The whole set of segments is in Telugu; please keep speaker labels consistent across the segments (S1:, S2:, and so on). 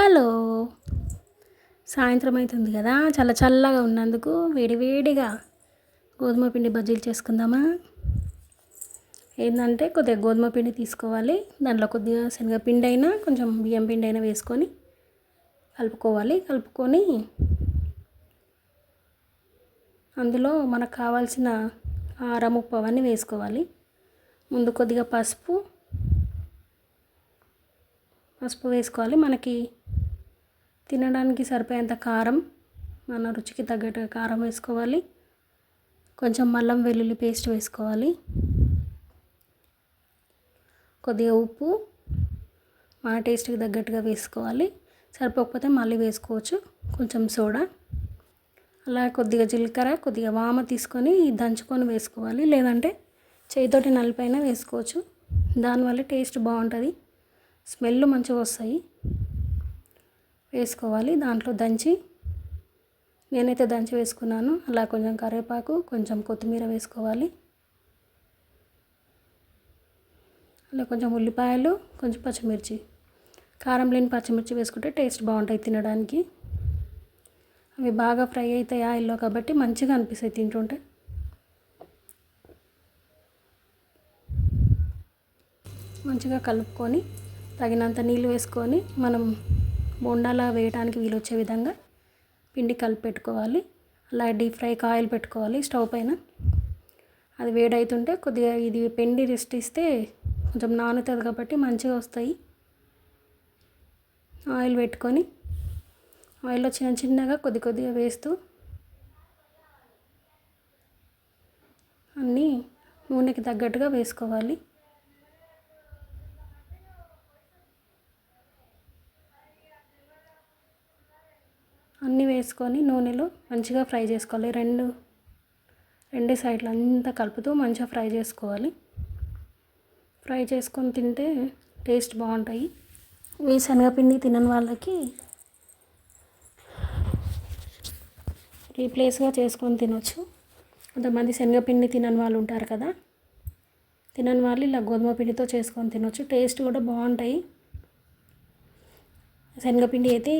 S1: హలో. సాయంత్రం అవుతుంది కదా చల్ల చల్లగా ఉన్నందుకు వేడివేడిగా గోధుమ పిండి బజ్జీలు చేసుకుందామా? ఏంటంటే కొద్దిగా గోధుమ పిండి తీసుకోవాలి దాంట్లో కొద్దిగా శనగపిండి అయినా కొంచెం బియ్యం పిండి అయినా వేసుకొని కలుపుకోవాలి. కలుపుకొని అందులో మనకు కావాల్సిన కారం ఉప్పు అవన్నీ వేసుకోవాలి. ముందు కొద్దిగా పసుపు పసుపు వేసుకోవాలి. మనకి తినడానికి సరిపోయేంత కారం మన రుచికి తగ్గట్టుగా కారం వేసుకోవాలి. కొంచెం అల్లం వెల్లుల్లి పేస్ట్ వేసుకోవాలి. కొద్దిగా ఉప్పు మన టేస్ట్కి తగ్గట్టుగా వేసుకోవాలి. సరిపోకపోతే మళ్ళీ వేసుకోవచ్చు. కొంచెం సోడా అలా కొద్దిగా జీలకర్ర కొద్దిగా వామ తీసుకొని దంచుకొని వేసుకోవాలి. లేదంటే చేతితోటి నలిపైన వేసుకోవచ్చు. దానివల్ల టేస్ట్ బాగుంటుంది. స్మెల్ మంచిగా వస్తాయి. వేసుకోవాలి. దాంట్లో దంచి నేనైతే దంచి వేసుకున్నాను. అలా కొంచెం కరివేపాకు కొంచెం కొత్తిమీర వేసుకోవాలి. అలా కొంచెం ఉల్లిపాయలు కొంచెం పచ్చిమిర్చి. కారం లేని పచ్చిమిర్చి వేసుకుంటే టేస్ట్ బాగుంటాయి తినడానికి. అవి బాగా ఫ్రై అవుతాయి ఆయిల్లో కాబట్టి మంచిగా అనిపిస్తాయి తింటుంటే. మంచిగా కలుపుకొని తగినంత నీళ్ళు వేసుకొని మనం బోండాలా వేయడానికి వీలు వచ్చే విధంగా పిండి కలిపి పెట్టుకోవాలి అలా డీప్ ఫ్రైకి ఆయిల్ పెట్టుకోవాలి స్టవ్ పైన. అది వేడవుతుంటే కొద్దిగా ఇది పిండి రెస్ట్ ఇస్తే కొంచెం నానుతుంది కాబట్టి మంచిగా వస్తాయి. ఆయిల్ పెట్టుకొని ఆయిల్లో చిన్న చిన్నగా కొద్ది కొద్దిగా వేస్తూ అన్నీ నూనెకి తగ్గట్టుగా వేసుకోవాలి. అన్నీ వేసుకొని నూనెలో మంచిగా ఫ్రై చేసుకోవాలి. రెండు రెండు సైడ్లు అంతా కలుపుతూ మంచిగా ఫ్రై చేసుకోవాలి. ఫ్రై చేసుకొని తింటే టేస్ట్ బాగుంటాయి. ఈ శనగపిండి తినని వాళ్ళకి రీప్లేస్గా చేసుకొని తినొచ్చు. కొంతమంది శనగపిండి తినని వాళ్ళు ఉంటారు కదా తినని వాళ్ళు ఇలా గోధుమ పిండితో చేసుకొని తినొచ్చు. టేస్ట్ కూడా బాగుంటాయి. శనగపిండి అయితే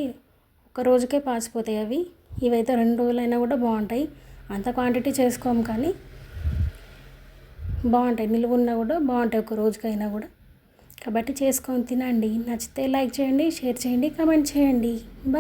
S1: ఒక్క రోజుకే పాసిపోతాయి అవి. ఇవైతే రెండు రోజులైనా కూడా బాగుంటాయి. అంత క్వాంటిటీ చేసుకోము కానీ బాగుంటాయి. నిలువ ఉన్నా కూడా బాగుంటాయి ఒక రోజుకైనా కూడా. కాబట్టి చేసుకొని తినండి. నచ్చితే లైక్ చేయండి షేర్ చేయండి కామెంట్ చేయండి. బాయ్